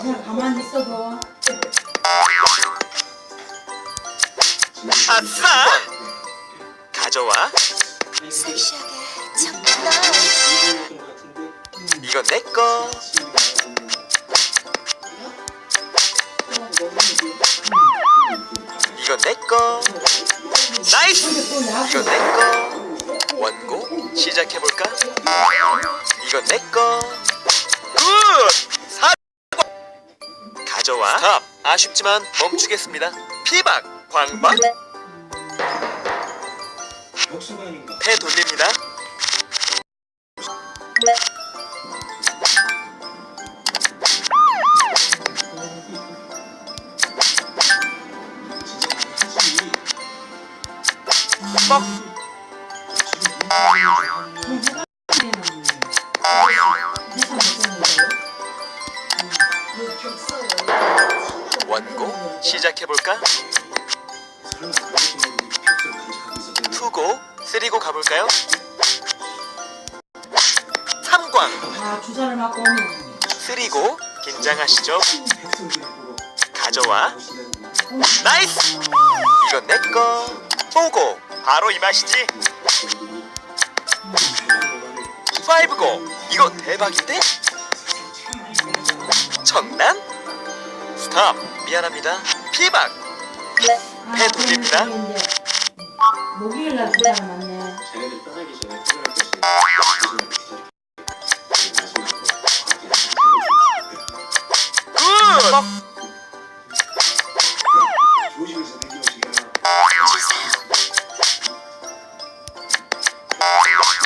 그냥 가만히. 아싸! 가져와. 섹시하게 이건 내 거. 이건 내 거. 나이스! 이건 나하고 내 거. 원고 시작해 볼까? 이건 내 거. 굿! 사 가져와. 스탑. 아쉽지만 멈추겠습니다. 피박, 광박? 패 돌립니다. 뻑. 원고 시작해 볼까? 투고, 쓰리고 가볼까요? 삼광, 다 주사를 맞고 쓰리고 긴장하시죠? 가져와. 나이스! 이건 내 거. 보고 바로 이 맛이지. 파이브고 이거 대박인데? 청란? 스탑 미안합니다. 피박 배 돌립니다. 목요일 날 주사를 맞네. 쟤네들 굿! Bye.